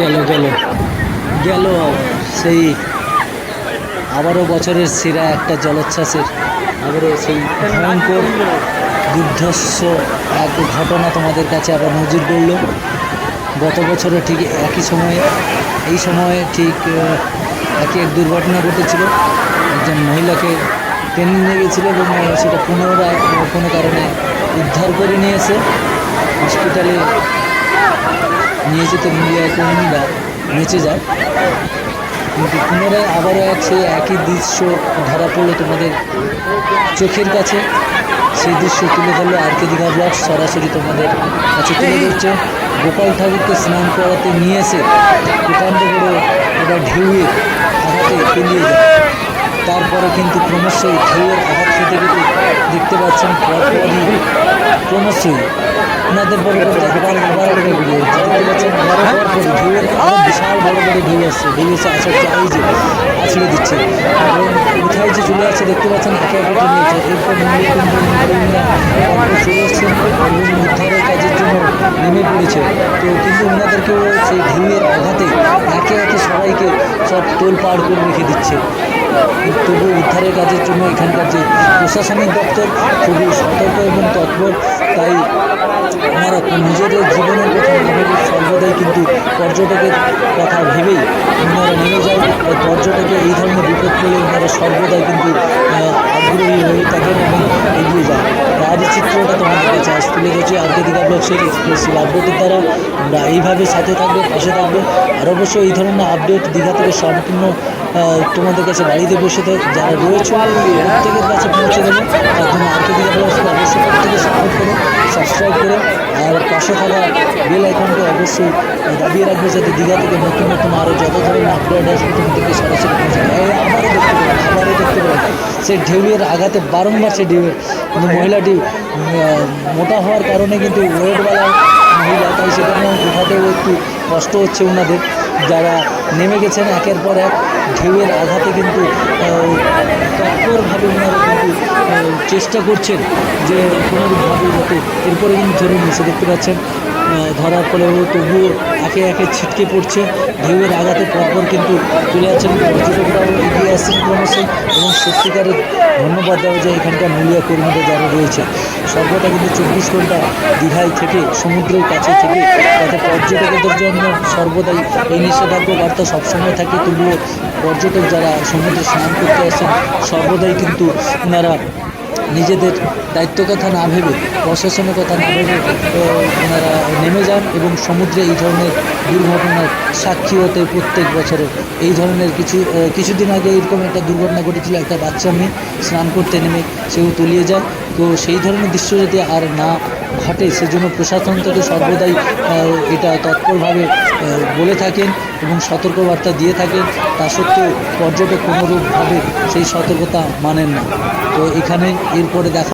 গেল গেল। গেল সেই আবারও বছরের সেরা একটা জলোচ্ছ্বাসের, আবারও সেই ভয়ঙ্কর দুর্ধর্ষ এক ঘটনা তোমাদের কাছে আবার নজির করল গত বছরে ঠিক একই সময়ে, এই সময়ে ঠিক একই এক দুর্ঘটনা ঘটেছিল। একজন মহিলাকে টেনে নিয়ে গেছিল এবং সেটা পুনরায় কোনো কারণে উদ্ধার করে নিয়ে এসে হসপিটালে নিয়ে যেতে মিডিয়া কর্মীরা বেঁচে যায়। কিন্তু পুনরায় আবারও এক সেই একই দৃশ্য ধরা পড়ল তোমাদের চোখের কাছে। সেই দৃশ্য তুলে ধরলো আর কে দীঘা ব্লগ সরাসরি তোমাদের কাছে তুলে ধরছে। গোপাল ঠাকুরকে স্নান করাতে নিয়ে এসে প্রকাণ্ড করে এটা ঢেউয়ের আঘাতে পেরিয়ে যায়। তারপরে কিন্তু ক্রমশই ঢেউয়ের আঘাত খেতে খেতে দেখতে পাচ্ছেন ক্রমশই ওনাদের ঘুরে দেখতে পাচ্ছেন বিশাল বড় বড় ঢেউ আসছে। ঢেউ এসে আসার এই যে আছড়ে দিচ্ছে। এবং কোথায় যে চলে আসছে দেখতে পাচ্ছেন একে চলে যাচ্ছে এরপর চলে এবং উদ্ধারের কাজের জন্য নেমে পড়েছে। তো কিন্তু ওনাদেরকেও সেই ঢেউয়ের আঘাতে একে একে সবাইকে সব তোল পাড় করে রেখে দিচ্ছে। উদ্ধারের কাজের জন্য এখানকার যে প্রশাসনিক দপ্তর, খুবই সতর্ক এবং তৎপর। তাই আমরা নিজেদের জীবনের কথা ভেবে সর্বদাই কিন্তু পর্যটকের কথা ভেবেই ওনারা নেমে যায়। আর পর্যটকের এই ধরনের বিপদ পেলে ওনারা সর্বদাই কিন্তু আগ্রহী হয়ে থাকেন এবং এগিয়ে যায় তারই চিত্রটা তোমাদের কাছে আজ তুলে ধরছি আর কে দীঘা ব্লগসের এক্সক্লুসিভ আপডেটের দ্বারা আমরা এইভাবে সাথে থাকবে, পাশে থাকবে। আর অবশ্যই এই ধরনের আপডেট দীঘা থেকে সম্পূর্ণ তোমাদের কাছে বাড়িতে বসে থাক। যারা রয়েছে, প্রত্যেকের কাছে পৌঁছে দেবে। তার জন্য আর কে দীঘা ব্লগসকে অবশ্যই প্রত্যেকে সাপোর্ট করো সাবস্ক্রাইব করে। আর পাশে থাকা বেল আইকনকে অবশ্যই দাবিয়ে রাখবে যাতে দীঘা থেকে নতুন নতুন আরও যত ধরনের আপডেট আসবে তোমাদেরকে সরাসরি পৌঁছে দেয় আবারও দেখতে পাবেন আবারও দেখতে পাবেন সেই ঢেউয়ের আঘাতে বারংবার সেই ঢেউয়ের মহিলাটি মোটা হওয়ার কারণে কিন্তু ওয়েটওয়ালা মহিলা তাই সেখানে উঠাতেও একটু কষ্ট হচ্ছে ওনাদের। যারা নেমে গেছেন একের পর এক, ঢেউয়ের আঘাতে কিন্তু তৎপরভাবে ওনারা কিন্তু চেষ্টা করছেন যে কোনোভাবে যাতে এরপরে কিন্তু ধরে নিয়েছে দেখতে পাচ্ছেন ধরার ফলেও তবুও একে একে ছিটকে পড়ছে। ঢেউয়ের আঘাতে পরপর কিন্তু চলে যাচ্ছেন পর্যটকরাও এগিয়ে আসছেন ক্রমশই এবং সত্যিকারের ধন্যবাদ দেওয়া যায় এখানকার মূলিয়া কর্মীরা যারা রয়েছে। সর্বদা কিন্তু চব্বিশ ঘণ্টা দীঘায় থেকে, সমুদ্রের কাছে থেকে, যাতে পর্যটকদের জন্য সর্বদাই এই নিষেধাজ্ঞা বার্তা সবসময় থাকে, তবুও পর্যটক যারা সমুদ্রে স্নান করতে আসেন সর্বদাই কিন্তু ওনারা নিজেদের দায়িত্ব কথা না ভেবে, প্রশাসনের কথা না ভেবে ওনারা নেমে যান এবং সমুদ্রে এই ধরনের দুর্ঘটনার সাক্ষী হতে প্রত্যেক বছরে। এই ধরনের কিছু কিছুদিন আগে এরকম একটা দুর্ঘটনা ঘটেছিল, একটা বাচ্চা মেয়ে স্নান করতে নেমে সেও তলিয়ে যায়। তো সেই ধরনের দৃশ্য যদি আর না ঘটে, সেজন্য প্রশাসন থেকে সর্বদাই এটা তৎপরভাবে বলে থাকেন এবং সতর্কবার্তা দিয়ে থাকেন। তা সত্ত্বেও পর্যটক কোনোরূপভাবে সেই সতর্কতা মানেন না। তো এখানে এরপরে দেখা